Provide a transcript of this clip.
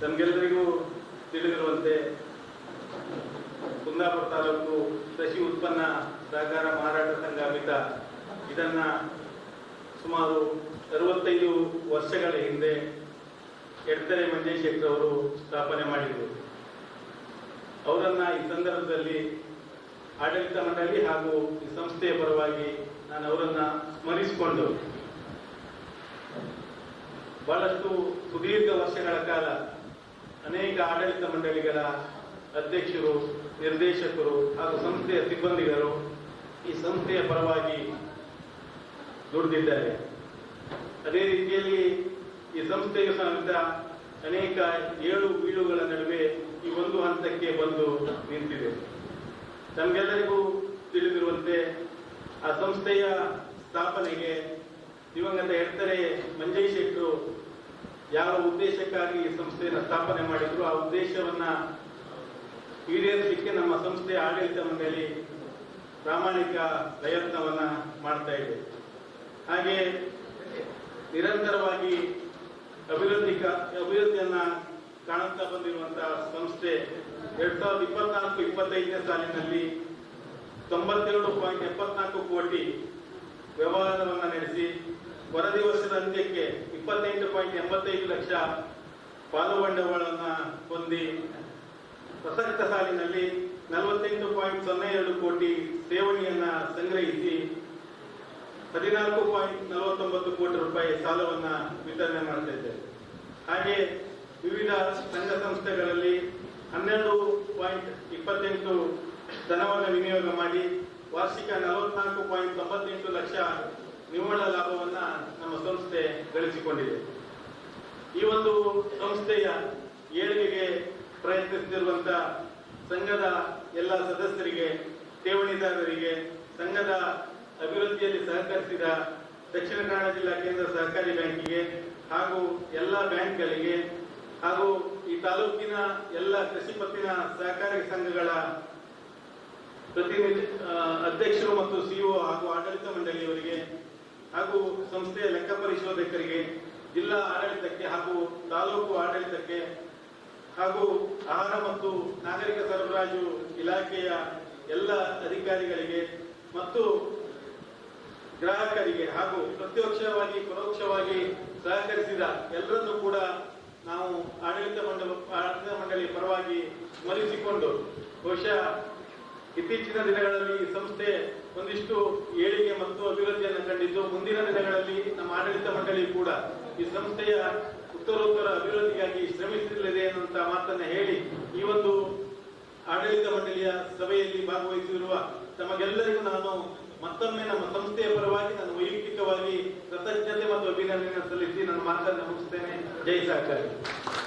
ತಮಗೆಲ್ಲರಿಗೂ ತಿಳಿದಿರುವಂತೆ ಕುಂದಾಪುರ ತಾಲೂಕು ಕೃಷಿ ಉತ್ಪನ್ನ ಸಹಕಾರ ಮಾರಾಟ ಸಂಘ ಮಿತ ಇದನ್ನ ಸುಮಾರು ಅರವತ್ತೈದು ವರ್ಷಗಳ ಹಿಂದೆ ಎಡ್ತರೆ ಮಂಜೇಶೆಟ್ಟಿ ಅವರು ಸ್ಥಾಪನೆ ಮಾಡಿದರು. ಅವರನ್ನ ಈ ಸಂದರ್ಭದಲ್ಲಿ ಆಡಳಿತ ಮಂಡಳಿ ಹಾಗೂ ಈ ಸಂಸ್ಥೆಯ ಪರವಾಗಿ ನಾನು ಅವರನ್ನ ಸ್ಮರಿಸಿಕೊಂಡು ಬಹಳಷ್ಟು ಸುದೀರ್ಘ ವರ್ಷಗಳ ಕಾಲ ಅನೇಕ ಆಡಳಿತ ಮಂಡಳಿಗಳ ಅಧ್ಯಕ್ಷರು, ನಿರ್ದೇಶಕರು ಹಾಗೂ ಸಂಸ್ಥೆಯ ಸಿಬ್ಬಂದಿಗಳು ಈ ಸಂಸ್ಥೆಯ ಪರವಾಗಿ ದುಡಿದಿದ್ದಾರೆ. ಅದೇ ರೀತಿಯಲ್ಲಿ ಈ ಸಂಸ್ಥೆಯು ಸಹಿತ ಅನೇಕ ಏಳು ಬೀಳುಗಳ ನಡುವೆ ಈ ಒಂದು ಹಂತಕ್ಕೆ ಬಂದು ನಿಂತಿದೆ. ನಮಗೆಲ್ಲರಿಗೂ ತಿಳಿದಿರುವಂತೆ ಆ ಸಂಸ್ಥೆಯ ಸ್ಥಾಪನೆಗೆ ದಿವಂಗತ ಎಡ್ತರೆ ಮಂಜಯ್ ಶೆಟ್ಟರು ಯಾವ ಉದ್ದೇಶಕ್ಕಾಗಿ ಈ ಸಂಸ್ಥೆಯನ್ನು ಸ್ಥಾಪನೆ ಮಾಡಿದ್ರು, ಆ ಉದ್ದೇಶವನ್ನ ಈಡೇರಿಸಲಿಕ್ಕೆ ನಮ್ಮ ಸಂಸ್ಥೆ ಆಡಳಿತ ಮಂಡಳಿ ಪ್ರಾಮಾಣಿಕ ಪ್ರಯತ್ನವನ್ನ ಮಾಡ್ತಾ ಇದೆ. ಹಾಗೆ ನಿರಂತರವಾಗಿ ಅಭಿವೃದ್ಧಿ ಅಭಿವೃದ್ಧಿಯನ್ನ ಕಾಣುತ್ತಾ ಬಂದಿರುವಂತಹ ಸಂಸ್ಥೆ ಎರಡ್ ಸಾವಿರದ ಇಪ್ಪತ್ನಾಲ್ಕು, ಇಪ್ಪತ್ತೈದನೇ ಸಾಲಿನಲ್ಲಿ ತೊಂಬತ್ತೆರಡು ಪಾಯಿಂಟ್ ಎಪ್ಪತ್ನಾಲ್ಕು ಕೋಟಿ ವ್ಯವಹಾರವನ್ನು ವರದಿ ವರ್ಷದ ಅಂತ್ಯಕ್ಕೆ ಇಪ್ಪತ್ತೆಂಟು ಪಾಯಿಂಟ್ ಎಂಬತ್ತೈದು ಲಕ್ಷ ಪಾಲು ಬಂಡವಾಳವನ್ನು ಹೊಂದಿ ಪ್ರಸಕ್ತ ಸಾಲಿನಲ್ಲಿ ನಲವತ್ತೆಂಟು ಪಾಯಿಂಟ್ ಸೊನ್ನೆ ಎರಡು ಕೋಟಿ ಠೇವಣಿಯನ್ನ ಸಂಗ್ರಹಿಸಿ ಹದಿನಾಲ್ಕು ಪಾಯಿಂಟ್ ನಲವತ್ತೊಂಬತ್ತು ಕೋಟಿ ರೂಪಾಯಿ ಸಾಲವನ್ನ ವಿತರಣೆ ಮಾಡ್ತಾ ಇದ್ದೇವೆ. ಹಾಗೆ ವಿವಿಧ ಸಂಘ ಸಂಸ್ಥೆಗಳಲ್ಲಿ ಹನ್ನೆರಡು ಪಾಯಿಂಟ್ ಇಪ್ಪತ್ತೆಂಟು ಧನವನ್ನು ವಿನಿಯೋಗ ಮಾಡಿ ವಾರ್ಷಿಕ ನಲವತ್ನಾಲ್ಕು ಪಾಯಿಂಟ್ ತೊಂಬತ್ತೆಂಟು ಲಕ್ಷ ನಿವ್ವಳ ಲಾಭವನ್ನ ಗಳಿಸಿಕೊಂಡಿದೆ ಈ ಒಂದು ಸಂಸ್ಥೆಯ ಏಳಿಗೆಗೆ ಪ್ರಯತ್ನಿಸುತ್ತಿರುವಂತ ಸಂಘದ ಎಲ್ಲ ಸದಸ್ಯರಿಗೆ, ಠೇವಣಿದಾರರಿಗೆ, ಸಂಘದ ಅಭಿವೃದ್ಧಿಯಲ್ಲಿ ಸಹಕರಿಸಿದ ದಕ್ಷಿಣ ಕನ್ನಡ ಜಿಲ್ಲಾ ಕೇಂದ್ರ ಸಹಕಾರಿ ಬ್ಯಾಂಕಿಗೆ ಹಾಗೂ ಎಲ್ಲ ಬ್ಯಾಂಕ್ಗಳಿಗೆ ಹಾಗೂ ಈ ತಾಲೂಕಿನ ಎಲ್ಲ ಕೃಷಿ ಪತ್ತಿನ ಸಹಕಾರಿ ಸಂಘಗಳ ಪ್ರತಿನಿಧಿ ಅಧ್ಯಕ್ಷರು ಮತ್ತು ಸಿಇಒ ಹಾಗೂ ಆಡಳಿತ ಮಂಡಳಿಯವರಿಗೆ ಹಾಗೂ ಸಂಸ್ಥೆಯ ಲೆಕ್ಕ ಪರಿಶೋಧಕರಿಗೆ, ಜಿಲ್ಲಾ ಆಡಳಿತಕ್ಕೆ ಹಾಗೂ ತಾಲೂಕು ಆಡಳಿತಕ್ಕೆ ಹಾಗೂ ಆಹಾರ ಮತ್ತು ನಾಗರಿಕ ಸರಬರಾಜು ಇಲಾಖೆಯ ಎಲ್ಲ ಅಧಿಕಾರಿಗಳಿಗೆ ಮತ್ತು ಗ್ರಾಹಕರಿಗೆ ಹಾಗೂ ಪ್ರತ್ಯಕ್ಷವಾಗಿ, ಪರೋಕ್ಷವಾಗಿ ಸಹಕರಿಸಿದ ಎಲ್ಲರನ್ನೂ ಕೂಡ ನಾವು ಆಡಳಿತ ಮಂಡಲ, ಆಡಳಿತ ಮಂಡಳಿ ಪರವಾಗಿ ಸ್ಮರಿಸಿಕೊಂಡು ಬಹುಶಃ ಇತ್ತೀಚಿನ ದಿನಗಳಲ್ಲಿ ಈ ಸಂಸ್ಥೆ ಒಂದಿಷ್ಟು ಏಳಿಗೆ ಮತ್ತು ಅಭಿವೃದ್ಧಿಯನ್ನು ಕಂಡಿದ್ದು, ಮುಂದಿನ ದಿನಗಳಲ್ಲಿ ನಮ್ಮ ಆಡಳಿತ ಮಂಡಳಿ ಕೂಡ ಈ ಸಂಸ್ಥೆಯ ಉತ್ತರೋತ್ತರ ಅಭಿವೃದ್ಧಿಗಾಗಿ ಶ್ರಮಿಸಲಿದೆ ಎನ್ನುವಂತ ಮಾತನ್ನು ಹೇಳಿ, ಈ ಒಂದು ಆಡಳಿತ ಮಂಡಳಿಯ ಸಭೆಯಲ್ಲಿ ಭಾಗವಹಿಸಿರುವ ತಮಗೆಲ್ಲರಿಗೂ ನಾನು ಮತ್ತೊಮ್ಮೆ ನಮ್ಮ ಸಂಸ್ಥೆಯ ಪರವಾಗಿ ನಾನು ವೈಯಕ್ತಿಕವಾಗಿ ಕೃತಜ್ಞತೆ ಮತ್ತು ಅಭಿನಂದನೆ ಸಲ್ಲಿಸಿ ನನ್ನ ಮಾತನ್ನು ಮುಗಿಸ್ತೇನೆ. ಜೈ ಸಹಕಾರಿ.